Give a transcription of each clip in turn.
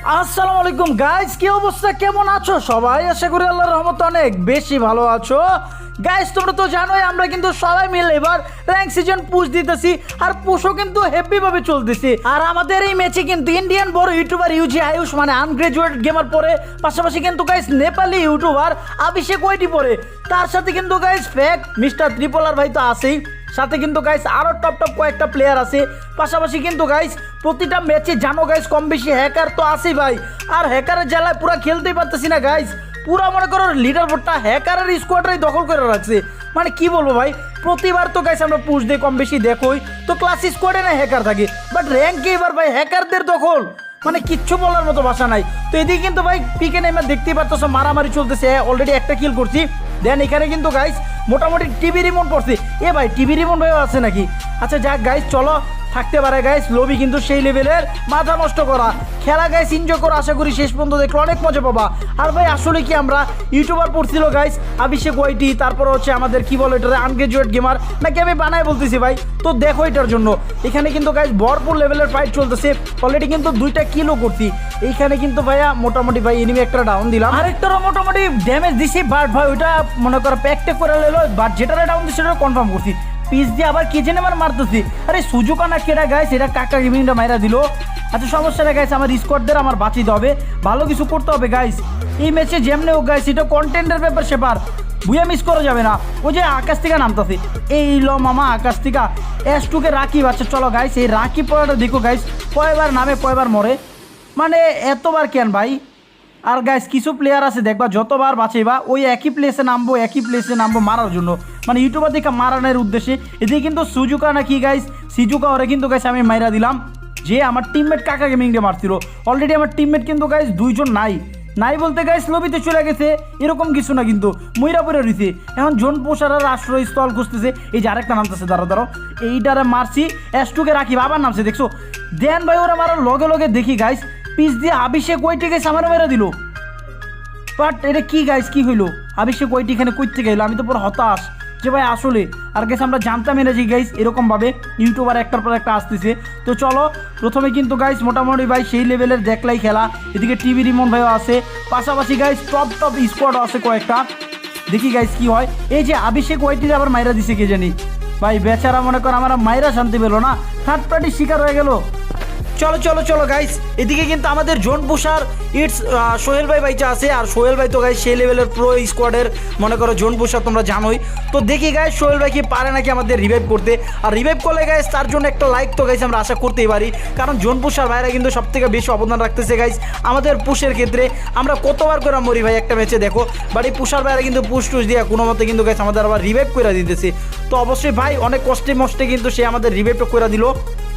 আসসালামু আলাইকুম গাইস কি অবস্থা? কেমন আছো? সবাই আশা করি আল্লাহর রহমতে অনেক বেশি ভালো আছো। গাইস তোমরা তো জানোই, আমরা কিন্তু সবাই মিলে এবার র্যাঙ্ক সিজন পুশ দিতেছি, আর পুশও কিন্তু হেভি ভাবে চলতেছে। আর আমাদের এই ম্যাচে কিন্তু ইন্ডিয়ান বড় ইউটিউবার ইউজি আয়ুষ মানে আনগ্রাজুয়েট গেমার পরে, পাশাপাশি কিন্তু গাইস নেপালি ইউটিউবার অভিষেক ওইটি পরে। তার সাথে কিন্তু গাইস ফ্যাক মিস্টার ত্রিপলার ভাই তো আছেই। সাথে কিন্তু গাইস আরও টপ টপ কয়েকটা প্লেয়ার আছে। পাশাপাশি কিন্তু গাইস প্রতিটা ম্যাচে জানো গাইস কম বেশি হ্যাকার তো আছেই ভাই। আর হ্যাকারের জ্বালায় পুরো খেলতেই পারতেছি না গাইস পুরো মনে করো লিডার বোর্ডটা হ্যাকারের স্কোয়াডটাই দখল করে রাখছে। মানে কি বলব ভাই? প্রতিবার তো গাইস আমরা পুষ দিই কম বেশি দেখোই। তো ক্লাস স্কোয়াডে না হ্যাকার থাকে। বাট র্যাঙ্কে এবার ভাই হ্যাকারদের দখল। মানে কিচ্ছু বলার মতো ভাষা নাই। তো এদিকে কিন্তু ভাই পিকে নেমে দেখতেই পারতেছো মারামারি চলতেছে অলরেডি একটা কিল করছি। দেন এখানে কিন্তু গাইস মোটামুটি টিভি রিমোট পড়ছে এ ভাই টিভি রিমোট ভাইও আছে নাকি? আচ্ছা যাক গাইস চলো। থাকতে পারে গাইস লবি কিন্তু সেই লেভেলের মাথা নষ্ট করা। খেলা গাইস এনজয় করা। আশা করি শেষ পর্যন্ত দেখলে অনেক মজা পাবা। আর ভাই, আসলে কি আমরা ইউটিউবার পড়ছিল গাইস অভিষেক ওয়াইটি তারপর হচ্ছে আমাদের, কি বলে এটা আনগ্রাজুয়েট গেমার নাকি আমি বানাই বলতেছি, ভাই? তো দেখো এটার জন্য। এখানে কিন্তু গাইস ভরপুর লেভেলের ফাইট চলতেছে। অলরেডি কিন্তু দুইটা কিলো করছি। এইখানে কিন্তু, ভাইয়া, মোটামুটি, ভাই এনিমি একটা ডাউন দিলাম। আরেকটারও মোটামুটি ড্যামেজ দিছি বাট ভাই, ওইটা মনে করো প্যাকটে করে নিলো বাট যেটা ডাউন দিচ্ছে সেটা কনফার্ম করছি। পিস দিয়ে আবার কে জেনে আমার মারতেছি। আরে সুযোগ না কেটা গাইস এটা কাকা গেমিংটা মাইরা দিল। আচ্ছা সমস্যা নেই গাইস আমার স্কোয়াডদের আমার বাঁচিতে হবে। ভালো কিছু করতে হবে গাইস এই ম্যাচে যেমনি হোক গাইস এটা কন্টেন্টের ব্যাপার সেপার বুয়া মিস করা যাবে না। ওই যে আকাশ থেকে নামতেছে। এই ল মামা আকাশ থেকে। এস টুকে রাকিব আচ্ছা চলো গাইস এই রাকিব পড়াটা দেখো গাইস কয়বার নামে, কয়বার মরে। মানে এতবার কেন ভাই? আর গাইস কিছু প্লেয়ার আছে, দেখবা, যতবার বাঁচেবা ওই একই প্লেসে নামবো, একই প্লেসে নামবো মারার জন্য। মানে ইউটিউবার দেখে মারানোর উদ্দেশ্যে। এদিকে কিন্তু সুজুকা নাকি গাইস সিজুকা ওরে কিন্তু গাইস আমি মাইরা দিলাম। যে আমার টিমমেট কাকা গেমিং দিয়ে মারছিল। অলরেডি আমার টিমমেট কিন্তু গাইস দুইজন নাই। নাই বলতে গাইস লবিতে চলে গেছে। এরকম কিছু না কিন্তু। ময়রা পরে রয়েছে এখন জোন পোষার আশ্রয়স্থল খুঁজতেছে। এই যে আরেকটা নামতেছে দাঁড়ো দাঁড়ো এইটারে মারছি। এসটুকে রাখি আবার নামছে, দেখছ? দেন ভাই, ওরা মারার লগে লগে দেখি গাইস পিস দিয়ে অভিষেক ওইটে গেছে আমার মেরে দিল। বাট এটা কি গাইস কি হইল? অভিষেক ওইটি এখানে করতে গেলো, আমি তো পুরো হতাশ যে ভাই আসলে, আর গেছে আমরা জানতাম না যে গাইস এরকমভাবে ইউটিউবার একটার পর একটা আসতেছে। তো চলো, প্রথমে কিন্তু গাইস মোটামুটি ভাই সেই লেভেলের দেখলাই খেলা। এদিকে টিভি রিমোট ভাইও আছে। পাশাপাশি গাইস টপ টপ স্পট আছে কয়েকটা। দেখি গাইস কি হয়। এই যে অভিষেক ওয়াইটির আবার মাইরা দিছে কে জানি। ভাই বেচারা মনে কর আমার মাইরা শান্তি পেল না। থার্ড পার্টি শিকার হয়ে গেল। চলো চলো চলো গাইস এদিকে কিন্তু আমাদের জোন পুষার ইটস সোহেল ভাই বাইচা আছে। আর সোহেল ভাই তো গাইস সেই লেভেলের প্রো স্কোয়াডের মনে করো জোন পুষার তোমরা জানোই। তো দেখি গাইস সোহেল ভাই কি পারে নাকি আমাদের রিভাইভ করতে। আর রিভাইভ করলে গাইস তার জন্য একটা লাইক তো গাইস আমরা আশা করতেই পারি। কারণ জোন পুষার ভাইরা কিন্তু সব থেকে বেশি অবদান রাখতেছে গাইস আমাদের পুষের ক্ষেত্রে। আমরা কতবার করে মরি ভাই, একটা ম্যাচে দেখো। বাট এই পুষার ভাইরা কিন্তু পুষ টুস দিয়ে কোনো মতে কিন্তু গাইস আমাদের আবার রিভাইভ করে দিতেছে। তো অবশ্যই ভাই, অনেক কষ্টে মষ্টে কিন্তু সে আমাদের রিভাইভটা করে দিল।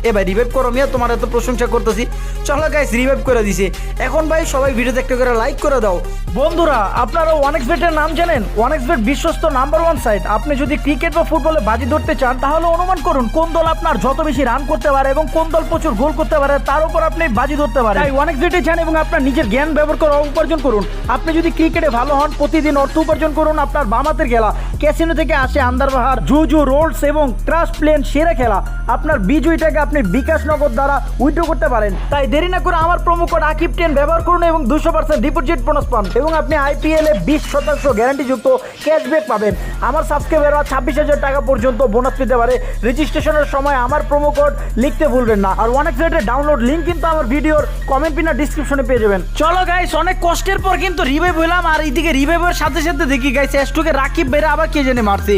এ ভাই রিভাইভ করো মিয়া, তোমার এত প্রশংসা করতেছি। চলো গাইস রিভাইভ করে দিছে। এখন ভাই, সবাই ভিডিওতে একটা করে লাইক করে দাও। বন্ধুরা, আপনারা ওয়ানেক্স বেটের নাম জানেন? ওয়ানেক্স বেট বিশ্বস্ত নাম্বার ওয়ান সাইট আপনি যদি ক্রিকেট বা ফুটবলে বাজি ধরতে চান, তাহলে অনুমান করুন, কোন দল আপনার যত বেশি রান করতে পারে এবং কোন দল প্রচুর গোল করতে পারে, তার উপর আপনি বাজি ধরতে পারেন। তাই ওয়ানেক্স বেটে যান এবং আপনার নিজের জ্ঞান ব্যবহার করে উপার্জন করুন। আপনি যদি ক্রিকেটে ভালো হন, প্রতিদিন অর্থ উপার্জন করুন আপনার বামাতের খেলা। ক্যাসিনো থেকে আসে আন্দারবাহার, জুজু, রোলস এবং ট্রাস প্লেন সেরা খেলা। আপনার বিজয়টাকে আপনি বিকাশ নগদ দ্বারা উইথড্র করতে পারেন। তাই দেরি না করে আমার প্রোমো কোড আকিব টেন ব্যবহার করুন এবং দুশো পার্সেন্ট ডিপোজিট বোনাস পান এবং আপনি আইপিএল বিশ শতাংশ গ্যারান্টিযুক্ত ক্যাশব্যাক পাবেন। আমার সাবস্ক্রাইবাররা ছাব্বিশ হাজার টাকা পর্যন্ত বোনাস পেতে পারে। রেজিস্ট্রেশনের সময় আমার প্রোমো কোড লিখতে ভুলবেন না। আর অনেক রেটের ডাউনলোড লিঙ্ক কিন্তু আমার ভিডিওর কমেন্ট পিনা ডিসক্রিপশনে পেয়ে যাবেন। চলো গাইস অনেক কষ্টের পর কিন্তু রিভাইভ হলাম আর এইদিকে রিভাইভের সাথে সাথে দেখি গাইছে এসটুকে রাকিব বেড়ে আবার কে জেনে মারছে।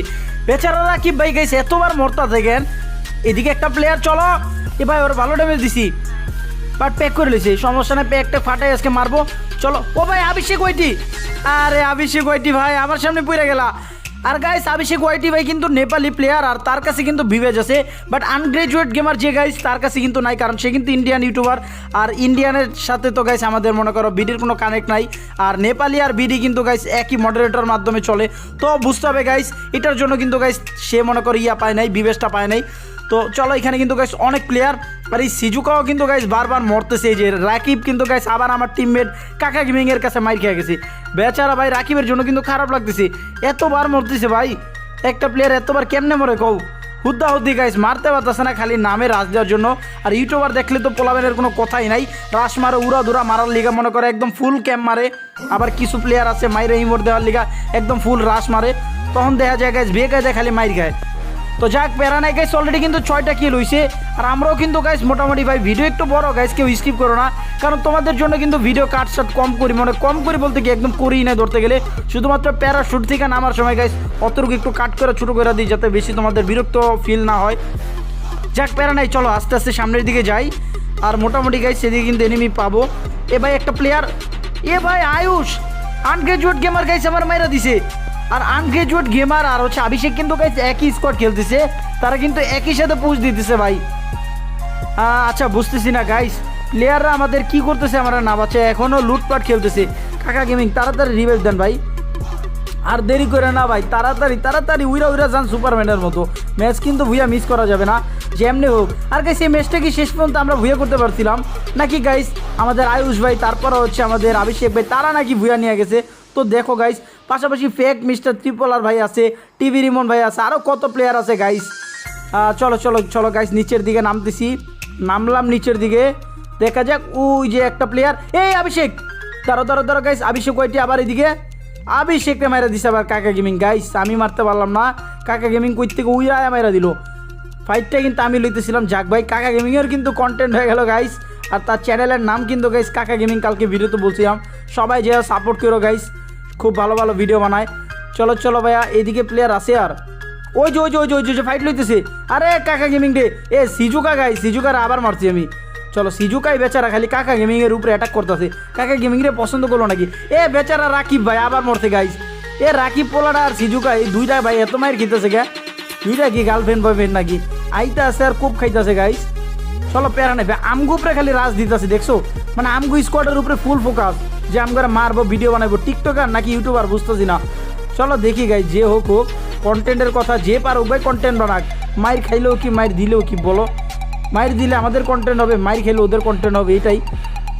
বেচারা রাকিব ভাই গাইছে এতবার মরতা দেখেন। এদিকে একটা প্লেয়ার চলো। এ ভাই, ওর ভালো ড্যামেজ দিছি। বাট প্যাক করে লিছি সমস্যা নেই প্যাকটা ফাটাই আজকে মারবো। চলো। ও ভাই, অভিষেক ওইটি আরে অভিষেক ওইটি ভাই, আমার সামনে পড়ে গেলা। আর গাইস অভিষেক ওয়াইটি ভাই কিন্তু নেপালি প্লেয়ার আর তার কাছে কিন্তু বিবেজ আছে। বাট আনগ্রাজুয়েট গেমার যে গাইস তার কাছে কিন্তু নাই, কারণ সে কিন্তু ইন্ডিয়ান ইউটিউবার আর ইন্ডিয়ানের সাথে তো গাইস আমাদের মনে করো বিডির কোনো কানেক্ট নাই। আর নেপালি আর বিডি কিন্তু গাইস একই মডারেটর মাধ্যমে চলে। তো বুঝতে হবে গাইস এটার জন্য কিন্তু গাইস সে মনে করো ইয়া পায় নাই বিবেশটা পায় নাই। তো চলো এখানে কিন্তু গাইস অনেক প্লেয়ার আর এই সিজুকাও কিন্তু গাইস বারবার মরতেছে, এই যে রাকিব কিন্তু গাইস আবার আমার টিমমেট কাকা গেমিং এর কাছে মাইর খেয়ে গেছে। বেচারা ভাই রাকিবের জন্য কিন্তু খারাপ লাগতেছে। এতবার মরতেছে ভাই, একটা প্লেয়ার এতবার কেমনে মরে কও? হুদ্দা হুদ্দি গাইস মারতে পারতেছে না খালি নামে রাজ দেওয়ার জন্য। আর ইউটিউবার দেখলে তো পোলাবেনের কোনো কথাই নাই। রাস মারে, উড়া দুরা মারার লিগা মনে করে একদম ফুল ক্যাম্প মারে। আবার কিছু প্লেয়ার আছে মাইরে ইমোট দেওয়ার লিগা একদম ফুল রাস মারে। তখন দেখা যায় গাইস বেগে যায় খালি মাইর খায়। তো যাক প্যারা নাই গাইস অলরেডি কিন্তু ছয়টা কিল হইছে। আর আমরাও কিন্তু গাইস মোটামুটি ভাই ভিডিও একটু বড় গাইস কেউ স্কিপ করো না। কারণ তোমাদের জন্য কিন্তু ভিডিও কাট শাট কম করি মানে কম করি বলতে কি একদম করি না ধরতে গেলে। শুধুমাত্র প্যারা শুট থেকে নামার সময় গাইস অতটুকু একটু কাট করে, ছোটো করে দিই, যাতে বেশি তোমাদের বিরক্ত ফিল না হয়। যাক, প্যারা নাই, চলো, আস্তে আস্তে সামনের দিকে যাই। আর মোটামুটি গাইস সেদিকে কিন্তু এনিমি পাবো। এ ভাই, একটা প্লেয়ার এ ভাই, আয়ুষ! আনগ্রাজুয়েট গেমার গাইস আমার মাইরা দিছে। আর আনগ্রাজুয়েট গেমার আর হচ্ছে অভিষেক কিন্তু একই স্কোয়াড খেলতেছে। তারা কিন্তু একই সাথে পুশ দিতেছে ভাই। আচ্ছা বুঝতেছি না গাইস প্লেয়াররা আমাদের কি করতেছে আমরা না বাচ্চা এখনও লুটপাট খেলতেছে। কাকা গেমিং তাড়াতাড়ি রিভাইভ দেন ভাই। আর দেরি করে না ভাই, তাড়াতাড়ি তাড়াতাড়ি উইরা উইরা যান সুপারম্যানের মতো। ম্যাচ কিন্তু ভুইয়া মিস করা যাবে না, যেমনি হোক। আর গাইস এই ম্যাচটা কি শেষ পর্যন্ত আমরা ভুইয়া করতে পারছিলাম? নাকি গাইস আমাদের আয়ুষ ভাই তারপরে হচ্ছে আমাদের অভিষেক ভাই, তারা নাকি ভুইয়া নিয়ে গেছে? তো দেখো গাইস পাশাপাশি ফেক মিস্টার ত্রিপলার ভাই আছে টিভি রিমন ভাই আছে আরও কত প্লেয়ার আছে গাইস চলো চলো চলো গাইস নিচের দিকে নামতেছি। নামলাম নিচের দিকে। দেখা যাক, ওই যে একটা প্লেয়ার এই অভিষেক! দাঁড়ো দাঁড়ো দাঁড়ো গাইস অভিষেক ওইটি আবার এদিকে। অভিষেককে মারা দিছে আবার কাকা গেমিং গাইস আমি মারতে পারলাম না। কাকা গেমিং কই থেকে উইরায় মারা দিল। ফাইটটা কিন্তু আমি লইতেছিলাম, যাক ভাই, কাকা গেমিংয়ের কিন্তু কন্টেন্ট হয়ে গেল গাইস আর তার চ্যানেলের নাম কিন্তু গাইস কাকা গেমিং কালকে ভিডিওতে বলছিলাম। সবাই যে সাপোর্ট করো গাইস খুব ভালো ভালো ভিডিও বানায়। চলো চলো ভাইয়া এদিকে প্লেয়ার আছে আর। ওই যে ওই যে ওই যে ওই যে, ফাইট লইতেছে। আরে কাকা গেমিং রে। এ সিজু সিজুকা গাই সিজুকার আবার মারছি আমি। চলো সিজুকাই বেচারা খালি কাকা গেমিং এর উপরে অ্যাটাক করতেছে। কাকা গেমিং রে পছন্দ করল নাকি? এ বেচারা রাকিব ভাই আবার মরছে গাইস এ রাকিব পোলাটা আর সিজুকা এই দুইটা ভাই এত মায়ের খেতেছে গা। দুইটা কি গার্লফ্রেন্ড বয়ফ্রেন্ড নাকি? আইতে আছে আর খুব খাইতেছে গাইস চলো প্যারা নেবে। আমগু উপরে খালি রাজ দিতেছে দেখছ? মানে আমগু স্কোয়াডের উপরে ফুল ফোকাস যে আমি করে মারবো ভিডিও বানাবো টিকটকার নাকি ইউটিউবার বুঝতেছি না। চলো দেখি গাই যে হোক হোক কন্টেন্টের কথা যে পারুক ভাই কন্টেন্ট বানাক। মাইর খাইলেও কি, মাইর দিলেও কি, বলো? মাইর দিলে আমাদের কন্টেন্ট হবে, মাইর খেলে ওদের কন্টেন্ট হবে, এটাই।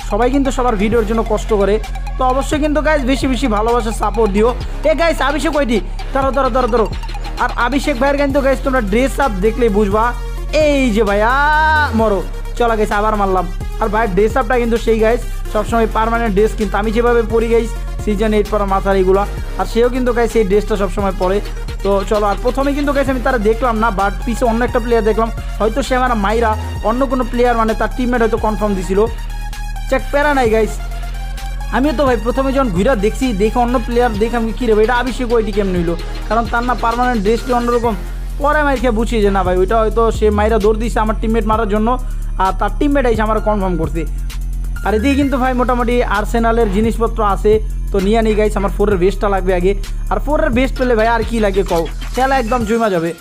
সবাই কিন্তু সবার ভিডিওর জন্য কষ্ট করে। তো অবশ্যই কিন্তু গাইজ বেশি বেশি ভালোবাসা সাপোর্ট দিও। এ গাইজ অভিষেক কয়টি? ধরো ধরো ধরো ধরো। আর অভিষেক ভাইয়ের কিন্তু গাইজ তোমরা ড্রেস আপ দেখলেই বুঝবা। এই যে ভাইয়া, মরো। চলো গেছে আবার মারলাম। আর ভাইয়ের ড্রেস আপটা কিন্তু সেই গাইজ সবসময় পারমানেন্ট ড্রেস কিন্তু আমি যেভাবে পরি গাইজ সিজন এইট পরা মাথার এইগুলো আর সেও কিন্তু গাইজ সেই ড্রেসটা সবসময় পরে। তো চলো, আর প্রথমে কিন্তু গাইজ আমি তারা দেখলাম না বাট পিছে অন্য একটা প্লেয়ার দেখলাম, হয়তো সে আমার মাইরা, অন্য কোনো প্লেয়ার মানে তার টিমমেট হয়তো কনফার্ম দিছিল। চেক প্যারা নাই গাইস আমিও তো ভাই প্রথমে যখন ঘুরা দেখছি, দেখে অন্য প্লেয়ার দেখে আমি কী রে এটা অভিষেক ওইটি কেমন হইল? কারণ তার না পারমানেন্ট ড্রেসটি অন্যরকম। পরে মাইর খেয়ে বুঝি যে না ভাই, ওইটা হয়তো সে মাইরা দৌড় দিয়েছে আমার টিমমেট মারার জন্য, আর তার টিমমেট এসে আমার কনফার্ম করছে। আর এদিকে কিন্তু ভাই মোটামুটি আর্সেনালের জিনিসপত্র আছে। তো নিয়ে নিই গাইছে আমার ফোরের বেস্টটা লাগবে আগে। আর ফোরের বেস্ট পেলে ভাই আর কি লাগে কও? খেলা একদম জমা যাবে।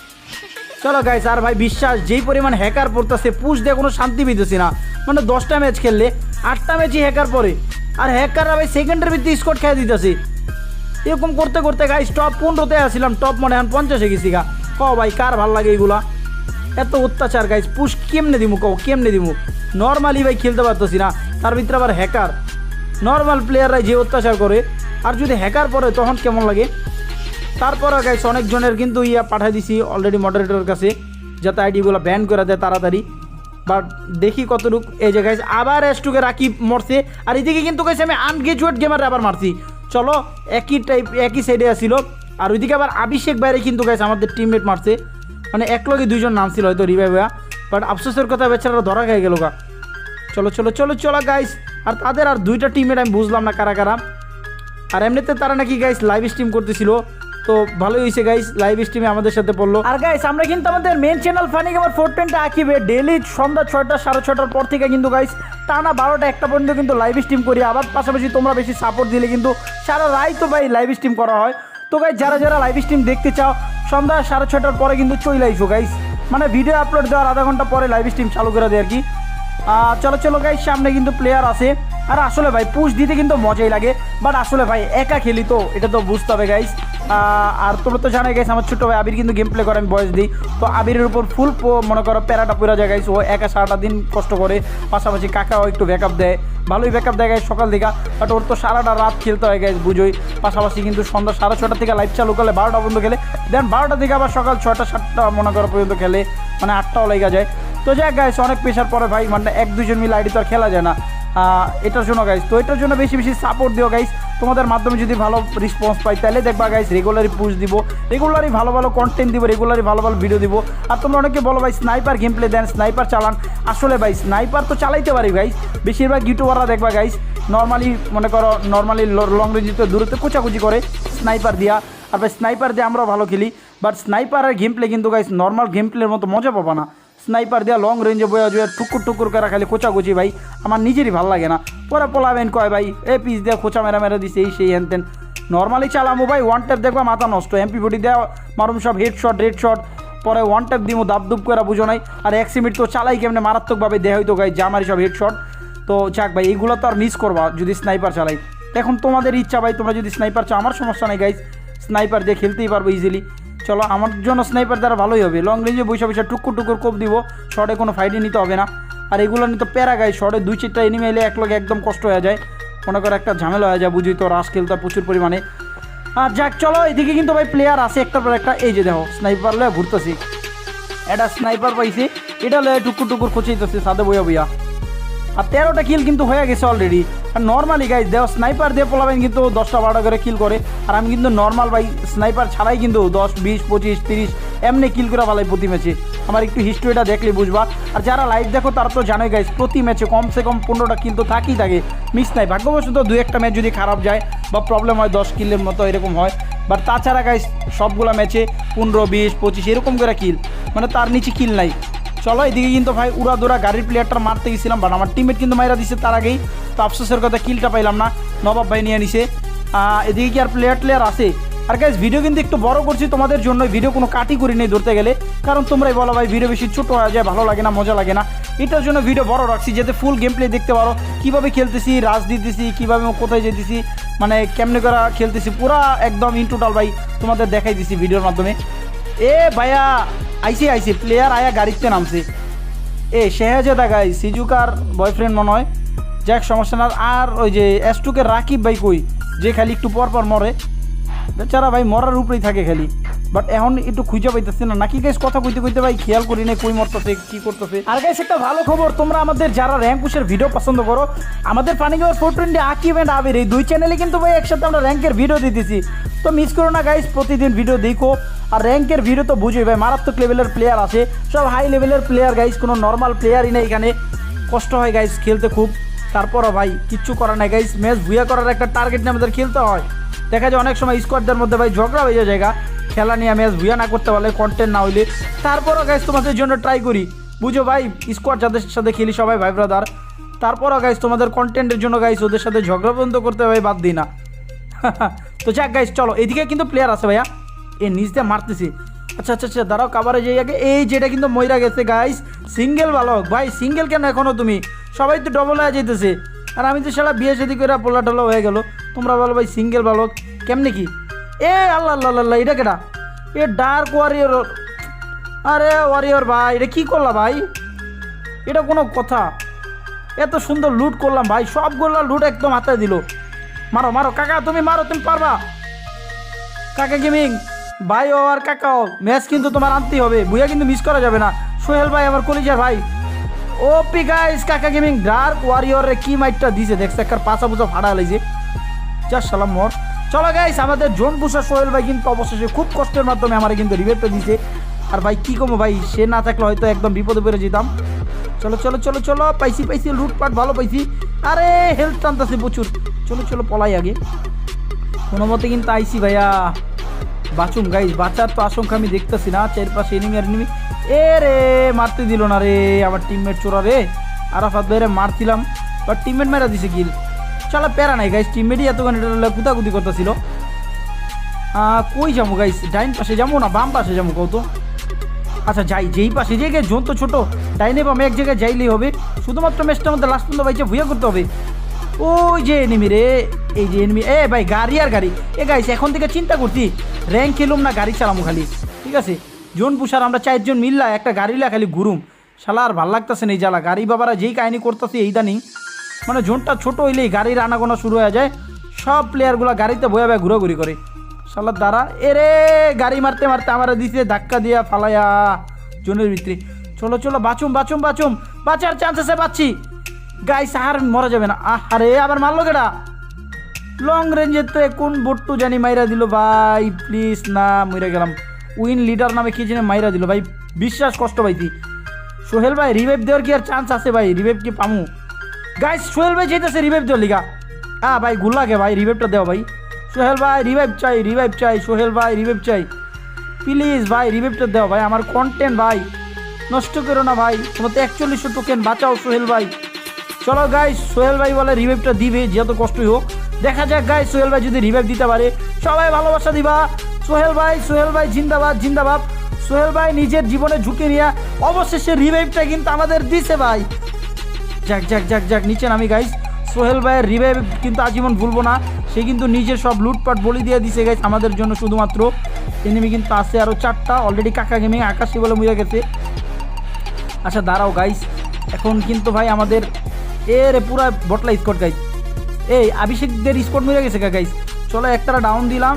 চলো গাইস আর ভাই বিশ্বাস, যেই পরিমাণ হ্যাকার পড়তেছে পুশ দিয়ে কোনো শান্তি পেতেছি না। মানে দশটা ম্যাচ খেললে, আটটা ম্যাচই হ্যাকার পরে আর হ্যাকাররা ভাই সেকেন্ডের ভিত্তি স্কোর খেয়ে দিতেছে। এরকম করতে করতে গাইস টপ পনেরোতে আসছিলাম টপ মনে এখন পঞ্চাশে গেছি গা। ক ভাই, কার ভালো লাগে এগুলা? এত অত্যাচার গাইস পুশ কেমনে দিমু কও, কেমনে দিমু? নর্মালি ভাই খেলতে পারতেছি না, তার ভিতরে আবার হ্যাকার নর্মাল প্লেয়াররা যে অত্যাচার করে, আর যদি হ্যাকার পড়ে তখন কেমন লাগে? তারপরে গাইস অনেকজনের কিন্তু ইয়া পাঠাই দিছি অলরেডি মডারেটরের কাছে, যাতে আইডিগুলো ব্যান করে দেয় তাড়াতাড়ি। বাট দেখি কতটুক, এই যে গাইস আবার এসটুকে রাখি মরছে, আর এদিকে কিন্তু গাইছে আমি আনগ্রেজুয়েট গেমার আবার মারছি। চলো, একই টাইপ একই সাইডে আসছিল আর ওইদিকে আবার অভিষেক বাইরে কিন্তু গাইছে আমাদের টিমমেট মারছে। মানে এক লগে দুইজন নাম ছিল হয়তো রিভাইভ বাট আফসোসের কথা বেচারা ধরা খেয়ে গেল গা। চলো চলো চলো চলো গাইস আর তাদের আর দুইটা টিমের আমি বুঝলাম না কারা কারা। আর এমনিতে তারা নাকি গাইস লাইভ স্ট্রিম করতেছিল। তো ভালোই হয়েছে গাইস লাইভ স্ট্রিমে আমাদের সাথে পড়ল। আর গাইস আমরা কিন্তু আমাদের মেন চ্যানেল ফানি আমার ফোর টেনটা আঁকিবে। ডেলি সন্ধ্যা ছয়টা, সাড়ে ছটার পর থেকে কিন্তু গাইস টানা বারোটা, একটা পর্যন্ত কিন্তু লাইভ স্ট্রিম করি। আবার পাশাপাশি তোমরা বেশি সাপোর্ট দিলে কিন্তু সারা রাই তো ভাই লাইভ স্ট্রিম করা হয়। তো গাইস যারা যারা লাইভ স্ট্রিম দেখতে চাও সন্ধ্যা সাড়ে ছটার পরে কিন্তু চলে আইসো গাইস মানে ভিডিও আপলোড দেওয়ার আধা ঘণ্টা পরে লাইভ স্ট্রিম চালু করে দেয় আর কি। চলো চলো গাইস সামনে কিন্তু প্লেয়ার আছে। আর আসলে ভাই, পুশ দিতে কিন্তু মজাই লাগে বাট আসলে ভাই, একা খেলি তো, এটা তো বুঝতে হবে গাইস আর তোমরা তো জানাই গাইস আমার ছোট ভাই আবির কিন্তু গেম প্লে করে, আমি বয়স দিই। তো আবিরের উপর ফুল মনে করো প্যারাটা পুরা যায় গাইস ও একা সারাটা দিন কষ্ট করে, পাশাপাশি কাকাও একটু ব্যাকআপ দেয়। ভালোই ব্যাকআপ দেয় গাইস সকাল থেকে বাট ওর তো সারাটা রাত খেলতে হয় গাইস বুঝোই। পাশাপাশি কিন্তু সন্ধ্যা সাড়ে ছটা থেকে লাইভ চালু করলে বারোটা পর্যন্ত খেলে। দেন বারোটা থেকে আবার সকাল ছটা সাতটা মনে করো পর্যন্ত খেলে মানে আটটাও লেগে যায়। তো যাক গাইস অনেক পেশার পরে ভাই মানে এক দুজন মিলে আইডি তো আর খেলা যায় না। এটার জন্য গাইস তো এটার জন্য বেশি বেশি সাপোর্ট দিও গাইস তোমাদের মাধ্যমে যদি ভালো রেসপন্স পাই, তাহলে দেখবা গাইস রেগুলারই পুশ দিব। রেগুলারই ভালো ভালো কন্টেন্ট দিব রেগুলারই ভালো ভালো ভিডিও দিব। আর তোমরা অনেকে বলো ভাই স্নাইপার গেম প্লে দেন স্নাইপার চালান। আসলে ভাই স্নাইপার তো চালাইতে পারি গাইস বেশিরভাগ ইউটিউবাররা দেখবা গাইস নর্মালি মনে করো নর্মালি লং রেঞ্জিতে দূরত্বে কুচাকুচি করে স্নাইপার দিয়া। আর ভাই স্নাইপার দিয়ে আমরাও ভালো খেলি। বাট স্নাইপারের গেম প্লে কিন্তু গাইস নর্মাল গেম প্লের মতো মজা পাবা না। স্নাইপার দেওয়া লং রেঞ্জে বয়া জুয়ে টুকুর টুকুর করে খালি কোচাকুচি ভাই। আমার নিজেরই ভালো লাগে না। পরে পোলাবেন কয় ভাই, এ পিস দিয়ে খোঁচা মেরা মেরা দিছে, এই সেই হ্যান তেন নর্মালি চালামো ভাই ওয়ান ট্যাপ দেখবা মাথা নষ্ট। এমপি বডি দেওয়া মারুম সব হেড শট রেড শট পরে ওয়ান ট্যাপ দিমো, দাব দুব করে বুঝো নাই। আর এক সিমিট তো চালাই কেমনে? মারাত্মকভাবে দেহ হইতো গাই জামারি সব হেড শট তো যাক ভাই, এইগুলো তো আর মিস করবা যদি স্নাইপার চালাই। এখন তোমাদের ইচ্ছা ভাই, তোমরা যদি স্নাইপার চাও, আমার সমস্যা নেই গাইজ স্নাইপার দিয়ে খেলতেই পারব ইজিলি চলো, আমার জন্য স্নাইপার দ্বারা ভালোই হবে। লং রেঞ্জে বৈশা বৈশা টুকুর টুকুর কোপ দিব শর্টে কোনো ফাইটে নিতে হবে না। আর এগুলো নিতে প্যারা গাই শর্টে দুই চারটা এনিমে এলে এক লগে একদম কষ্ট হয়ে যায়। মনে করো একটা ঝামেলা হয়ে যায়, বুঝি তো রাস খেলতে প্রচুর পরিমাণে। আর যাক, চলো, এদিকে কিন্তু ভাই প্লেয়ার আছে একটার পর একটা। এই যে দেখো স্নাইপার লয়ে ঘুরতেছি। এটা স্নাইপার পাইছি, এটা লয়ে টুকুর টুকুর খোঁচাইতেছে সাদে বইয়া বইয়া। আর তেরোটা কিল কিন্তু হয়ে গেছে অলরেডি আর নর্মালি গাইজ দেওয়া স্নাইপার দিয়ে পোলাবেন কিন্তু দশটা বারোটা করে কিল করে। আর আমি কিন্তু নর্মাল ভাই স্নাইপার ছাড়াই কিন্তু দশ, বিশ, পঁচিশ, তিরিশ, এমনি কিল করে ভালাই প্রতি ম্যাচে আমার একটু হিস্ট্রিটা দেখলে বুঝবা। আর যারা লাইভ দেখো, তারা তো জানোই গাইজ প্রতি ম্যাচে কমসে কম পনেরোটা কিল তো থাকেই থাকে। মিস নাই। ভাগ্যবশত দু একটা ম্যাচ যদি খারাপ যায় বা প্রবলেম হয়, দশ কিলের মতো এরকম হয়। বাট তাছাড়া গাইজ সবগুলো ম্যাচে পনেরো, বিশ, পঁচিশ এরকম করে কিল মানে তার নিচে কিল নাই। চলো এদিকে কিন্তু ভাই উড়া দুরা গাড়ির প্লেয়ারটা মারতে গেছিলাম বাট আমার টিমমেট কিন্তু মাইরা দিছে। তার আগেই তো আফসোসের কথা কিলটা পাইলাম না, নবাব ভাই নিয়ে নিছে। এদিকে কি আর প্লেয়ার প্লেয়ার আছে? আর গাইজ ভিডিও কিন্তু একটু বড় করছি তোমাদের জন্য ভিডিও কোনো কাটি করি নেই ধরতে গেলে। কারণ তোমরাই বলো ভাই ভিডিও বেশি ছোট হয়ে যায়, ভালো লাগে না, মজা লাগে না। এটার জন্য ভিডিও বড় রাখছি, যাতে ফুল গেম প্লে দেখতে পারো। কীভাবে খেলতেছি রাজ দিতেছি, কীভাবে কোথায় যেতেছি মানে কেমনে করা খেলতেছি, পুরা একদম ইন টোটাল ভাই তোমাদের দেখাই দিছি ভিডিওর মাধ্যমে। এ ভাইয়া, আইসি আইসি প্লেয়ার আয়া গাড়িতে নামছে। এ শেহাজেদা গাই সিজুকার বয়ফ্রেন্ড মনে হয়। যাক, সমস্যা না। আর ওই যে এসটুকে রাকিব ভাই কই, যে খালি একটু পর পর মরে। বেচারা ভাই মরার উপরেই থাকে খালি। বাট এখন একটু খুঁজে পাইতেছে না। নাকি গাইস কথা কইতে কইতে ভাই খেয়াল করি না কই মরতেছে, কি করতেছে। আর গাইস একটা ভালো খবর, তোমরা আমাদের যারা র্যাঙ্ক পুশের ভিডিও পছন্দ করো, আমাদের পানি গেওয়ার four twenty Akib and Abir এই দুই চ্যানেলে কিন্তু ভাই একসাথে আমরা র্যাঙ্কের ভিডিও দিতেছি। তো মিস করো না গাইস প্রতিদিন ভিডিও দেখো। আর র্যাঙ্কের ভিডিও তো বুঝোই ভাই, মারাত্মক লেভেলের প্লেয়ার আছে সব হাই লেভেলের প্লেয়ার গাইস কোনো নর্মাল প্লেয়ারই নেই এখানে। কষ্ট হয় গাইস খেলতে খুব। তারপরও ভাই, কিচ্ছু করার নাই গাইস ম্যাচ ভুয়া করার একটা টার্গেট নিয়ে আমাদের খেলতে হয়। দেখা যায় অনেক সময় স্কোয়াডদের মধ্যে ভাই ঝগড়া হয়ে যায় জায়গা। খেলা নিয়ে ম্যাচ ভুয়া না করতে পারলে কন্টেন্ট না হইলে। তারপরও গাইস তোমাদের জন্য ট্রাই করি। বুঝো ভাই স্কোয়াড যাদের সাথে খেলি সবাই ভাই ব্রাদার তারপরও গাইস তোমাদের কন্টেন্টের জন্য গাইস ওদের সাথে ঝগড়া পর্যন্ত করতে ভাই বাদ দিই না। তো যাক গাইস চলো, এদিকে কিন্তু প্লেয়ার আছে ভাইয়া। এ নিচ দিয়ে মারতেছি। আচ্ছা আচ্ছা আচ্ছা দাঁড়াও কাবারে যাই আগে। এই যেটা কিন্তু ময়রা গেছে গাইস সিঙ্গেল বালক। ভাই সিঙ্গেল কেন এখনও তুমি? সবাই তো ডবল হয়ে যেতেছে আর আমি তো সারা বিয়ে শাদি করে পোলা টোলা হয়ে গেল। তোমরা বলো ভাই সিঙ্গেল বালক? কেমনে কি? এ আল্লাহ আল্লাহ আল্লাহ এটা কেটা এ ডার্ক ওয়ারিয়র আরে ওয়ারিয়র ভাই, এটা কি করলা ভাই? এটা কোনো কথা। এত সুন্দর লুট করলাম ভাই, সবগুলো লুট একদম হাতে দিল। মারো মারো, কাকা, তুমি মারো, তুমি পারবা? কাকা গেমিং ভাই ও আর কাকাও ম্যাচ কিন্তু তোমার আনতেই হবে। বুয়া কিন্তু মিস করা যাবে না। সোহেল ভাই, আমার কলিজার ভাই। O P guys Kaka gaming dark warrior কি মাইটটা দিছে? দেখছে একটা পাঁচা পুচা ফাড়া লাইছে। যা সালাম মোর। চলো গাইস আমাদের জোন পুষা সোহেল ভাই কিন্তু অবশেষে খুব কষ্টের মাধ্যমে আমার কিন্তু রিভেটটা দিছে। আর ভাই, কি কমো ভাই? সে না থাকলে হয়তো একদম বিপদে পড়ে যেতাম। চলো চলো চলো চলো, পাইছি পাইছি, লুটপাট ভালো পাইছি। আরে হেলথ টানতেছে প্রচুর। চলো চলো, পলাই আগে। কোনো মতে কিন্তু আইসি ভাইয়া। বাঁচুম গাইস বাঁচার তো আশঙ্কা আমি দেখতেছি না, চারপাশে এনিমি আর এনিমি এ রে, মারতে দিল না রে আমার টিমমেট চোরা রে। আরাফাত ভাইরে মারছিলাম বাট টিমমেট মেরা দিছে গিল চলো প্যারা নাই গাইস টিমমেটই এতক্ষণ এটা কুতাকুতি করতেছিল। কই যাব গাইস ডাইন পাশে যাব না বাম পাশে যাব কত আচ্ছা যাই, যেই পাশে, যে জোন তো ছোটো, ডাইনে বামে এক জায়গায় যাইলেই হবে। শুধুমাত্র ম্যাচটার মধ্যে লাস্ট পর্যন্ত বাইচে ভুয়া করতে হবে। ওই যে এনিমি রে। এই যে এনিমি এ ভাই, গাড়ি আর গাড়ি। এ গাইস এখন থেকে চিন্তা করছি র্যাঙ্ক খেলুম না, গাড়ি চালামু খালি। ঠিক আছে? জোন পুষার আমরা চারজন মিললা একটা গাড়ি লা খালি ঘুরুম। শালা আর ভালো লাগতেছে না এই জ্বালা। গাড়ি বাবারা যেই কাহিনী করতেছে এই দানি মানে জোনটা ছোট হইলেই গাড়ির আনাগোনা শুরু হয়ে যায়। সব প্লেয়ারগুলো গাড়িতে বয়ে বয়ে ঘুরাঘুরি করে। শালার দ্বারা এরে গাড়ি মারতে মারতে আমার দিতে ধাক্কা দিয়া ফালাইয়া জোনের ভিতরে। চলো চলো, বাঁচুম বাঁচুম বাঁচুম। বাঁচার চান্স আছে পাচ্ছি। গাইস আর মরা যাবে না। আহ আরে আবার মারলো কেডা? লং রেঞ্জের তো কোন বট্টু জানি মাইরা দিল, ভাই প্লিজ না মরে গেলাম। উইন লিডার নামে কি জানি মাইরা দিল, ভাই, বিশ্বাস কষ্ট পাইছি। সোহেল ভাই রিভাইভ দেওয়ার কি আর চান্স আছে, ভাই? রিভাইভ কি পামু? গাইস সোহেল ভাই যেতেছে রিভাইভ দেওয়ার লিগা। আ, ভাই গুল্লাকে ভাই রিভাইভটা দেও ভাই। সোহেল ভাই রিভাইভ চাই রিভাইভ চাই, সোহেল ভাই রিভাইভ চাই। প্লিজ ভাই রিভাইভটা দেও ভাই, আমার কন্টেন্ট ভাই। নষ্ট করো না, ভাই, তোমার তো একচল্লিশশো টোকেন বাঁচাও সোহেল ভাই। চলো গাইস সোহেল ভাই বলে রিভাইভটা দিবে যত কষ্টই হোক। দেখা যাক গাইস সোহেল ভাই যদি রিভাইভ দিতে পারে। সবাই ভালোবাসা দিবা। সোহেল ভাই সোহেল ভাই জিন্দাবাদ জিন্দাবাদ। সোহেল ভাই নিজের জীবনে ঝুঁকি নিয়ে অবশেষে রিভাইভটা কিন্তু আমাদের দিছে ভাই। যাক যাক যাক যাক, নিচে নামি গাইস সোহেল ভাইয়ের রিভাইভ কিন্তু আজীবন ভুলবো না। সে কিন্তু নিজের সব লুটপাট বলি দিয়ে দিছে গাইস আমাদের জন্য শুধুমাত্র। এনিমি কিন্তু আছে আরও চারটা। অলরেডি কাকা গেমিং আকাশি বলে মুয়ে গেছে। আচ্ছা দাঁড়াও গাইস এখন কিন্তু ভাই আমাদের এ রে পুরা বটলা স্কট গাইস এই অভিষেকদের স্কট মিলে গেছে গাইস চলো একটা ডাউন দিলাম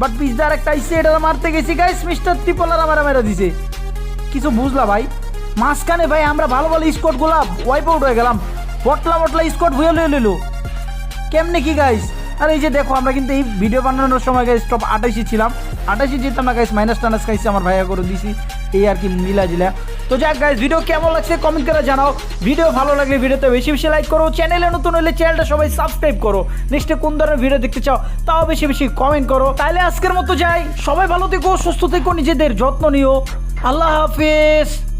বাট পিসদার একটা আইসে এটা মারতে গেছি গাইস মিস্টার ত্রিপলার আমার মেরে দিছে। কিছু বুঝলা ভাই? মাঝখানে ভাই আমরা ভালো ভালো স্কটগুলা ওয়াইপ আউট হয়ে গেলাম। বটলা বটলা স্কট ভুয়ে লয়ে লইলো। কেমনে কি গাইস আর এই যে দেখো, আমরা কিন্তু এই ভিডিও বানানোর সময় গাইস টপ আঠাশি ছিলাম। আঠাশি যেতাম না গাইস মাইনাস টানাস খাইছি, আমার ভাইয়া করে দিছি। এই আর কি মিলা জিলা। তো যাক গাইজ ভিডিও কেমন লাগছে কমেন্ট করে জানাও। ভিডিও ভালো লাগলে ভিডিওতে বেশি বেশি লাইক করো। চ্যানেলে নতুন হলে চ্যানেলটা সবাই সাবস্ক্রাইব করো। নেক্সট কোন ধরনের ভিডিও দেখতে চাও, তাও বেশি বেশি কমেন্ট করো। তাহলে আজকের মতো যাই। সবাই ভালো থেকো, সুস্থ থেকো, নিজেদের যত্ন নিও। আল্লাহ হাফিজ।